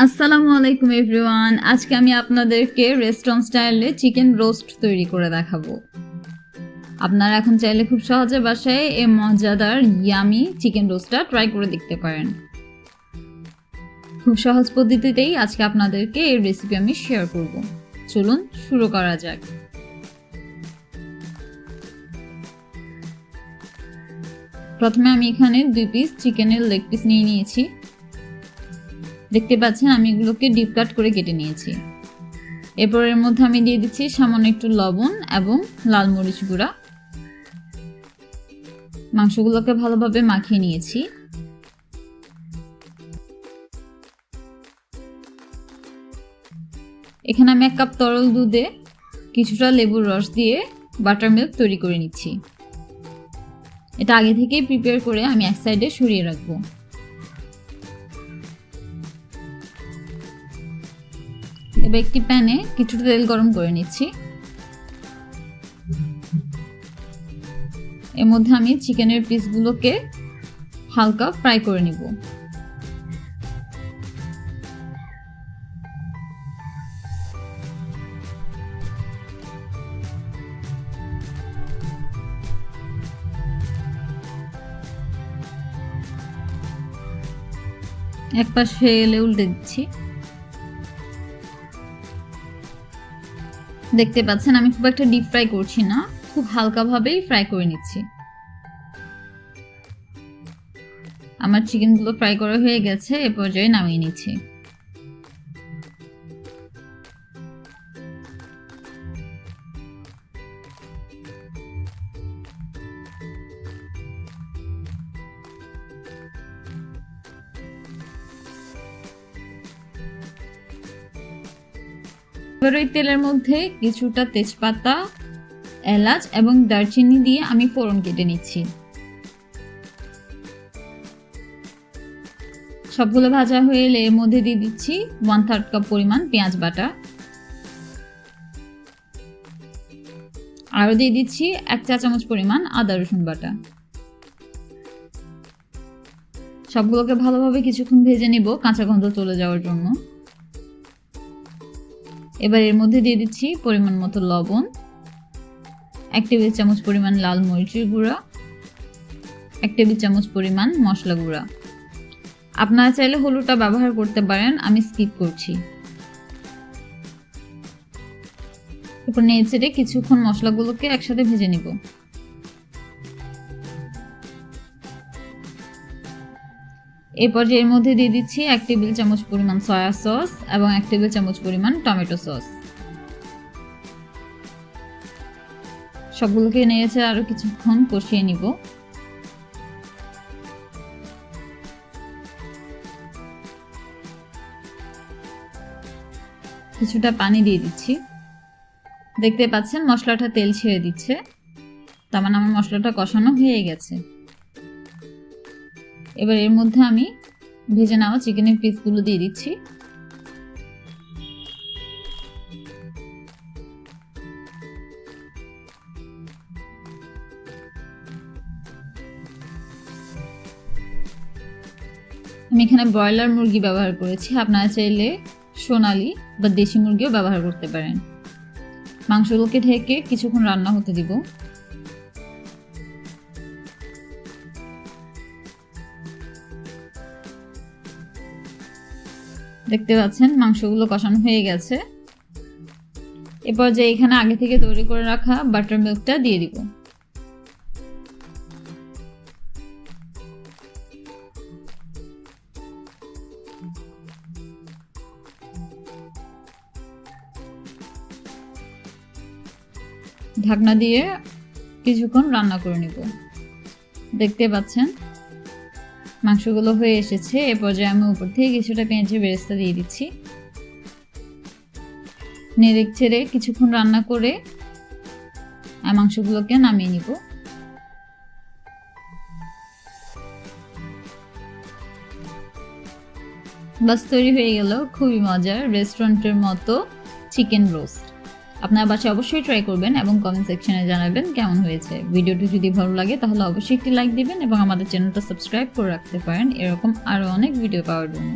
আসসালামু আলাইকুম এভরিওয়ান। আজকে আমি আপনাদেরকে রেস্টুরেন্ট স্টাইলে চিকেন রোস্ট তৈরি করে দেখাবো। আপনারা এখন চাইলে খুব সহজে বাসায় এই মজাদার ইয়ামি চিকেন রোস্টটা ট্রাই করে দেখতে পারেন। খুব সহজ পদ্ধতিতেই আজকে আপনাদেরকে এই রেসিপি আমি শেয়ার করব। চলুন শুরু করা যাক। প্রথমে আমি এখানে দুই পিস চিকেনের লেগ পিস নিয়ে নিয়েছি। দেখতে পাচ্ছেন আমি এগুলোকে ডিপ কাট করে কেটে নিয়েছি। এরপর এর মধ্যে আমি দিয়ে দিচ্ছি সামান্য একটু লবণ এবং লাল মরিচ গুঁড়া। মাংসগুলোকে ভালোভাবে মাখিয়ে নিয়েছি। এখানে আমি এক কাপ তরল দুধে কিছুটা লেবুর রস দিয়ে বাটার মিল্ক তৈরি করে নিচ্ছি। এটা আগে থেকেই প্রিপেয়ার করে আমি এক সাইডে সরিয়ে রাখব। এবার একটি প্যানে কিছুটা তেল গরম করে নিচ্ছি। এর মধ্যে আমি চিকেনের পিসগুলোকে হালকা ফ্রাই করে নিব। এক পাশে এলে উল্টে দিচ্ছি। দেখতে পাচ্ছেন, আমি খুব একটা ডিপ ফ্রাই করছি না, খুব হালকাভাবেই ফ্রাই করে নিচ্ছি। আমার চিকেনগুলো ফ্রাই করা হয়ে গেছে, এ পর্যায়ে নামিয়ে নিচ্ছি। এবার ওই তেলের মধ্যে কিছুটা তেজপাতা, এলাচ এবং দারচিনি দিয়ে আমি ফোড়ন কেটে নিচ্ছি। সবগুলো ভাজা হয়ে এলে এর মধ্যে দিয়ে দিচ্ছি ওয়ান থার্ড কাপ পরিমাণ পেঁয়াজ বাটা। আরও দিয়ে দিচ্ছি এক চা চামচ পরিমাণ আদা রসুন বাটা। সবগুলোকে ভালোভাবে কিছুক্ষণ ভেজে নিব কাঁচা গন্ধ চলে যাওয়ার জন্য। এবার এর মধ্যে দিয়ে দিচ্ছি পরিমাণ মতো লবণ, এক টেবিল চামচ পরিমাণ লাল মরিচের গুঁড়া, এক টেবিল চামচ পরিমাণ মশলা গুঁড়া। আপনারা চাইলে হলুদটা ব্যবহার করতে পারেন, আমি স্কিপ করছি। এরপর নেড়ে চেড়ে কিছুক্ষণ মশলাগুলোকে একসাথে ভেজে নিব। এরপর এর মধ্যে দিয়ে দিচ্ছি এক টেবিল চামচ পরিমাণ সয়া সস এবং এক টেবিল চামচ পরিমাণ টমেটো সস সবগুলোকে নিয়েছে আরও কিছুক্ষণ কষিয়ে নিব। কিছুটা পানি দিয়ে দিচ্ছি। দেখতে পাচ্ছেন মশলাটা তেল ছেড়ে দিচ্ছে। তার মানে আমার মশলাটা কষানো হয়ে গেছে। এবার এর মধ্যে আমি ভেজে নেওয়া চিকেনের পিসগুলো দিয়ে দিচ্ছি। আমি এখানে ব্রয়লার মুরগি ব্যবহার করেছি। আপনারা চাইলে সোনালি বা দেশি মুরগিও ব্যবহার করতে পারেন। মাংসগুলোকে ঢেকে কিছুক্ষণ রান্না হতে দিব। দেখতে পাচ্ছেন, মাংসগুলো কষানো হয়ে গেছে। এরপর যে এখানে আগে থেকে তৈরি করে রাখা বাটার মিল্কটা দিয়ে দিব। ঢাকনা দিয়ে কিছুক্ষণ রান্না করে নিব। দেখতে পাচ্ছেন মাংসগুলো হয়ে এসেছে, এ পর্যায়ে আমি উপর থেকে কিছুটা পেঁয়াজের বেরেস্তা দিয়ে দিচ্ছি। নেড়ে ছেড়ে কিছুক্ষণ রান্না করে মাংসগুলোকে নামিয়ে নিব। বাস তৈরি হয়ে গেল, খুবই মজার রেস্টুরেন্টের মতো চিকেন রোস্ট আপনার বাসায় অবশ্যই ট্রাই করবেন এবং কমেন্ট সেকশনে জানাবেন কেমন হয়েছে। ভিডিওটি যদি ভালো লাগে, তাহলে অবশ্যই একটি লাইক দিবেন এবং আমাদের চ্যানেলটা সাবস্ক্রাইব করে রাখতে পারেন। এরকম আরও অনেক ভিডিও পাওয়ার জন্য।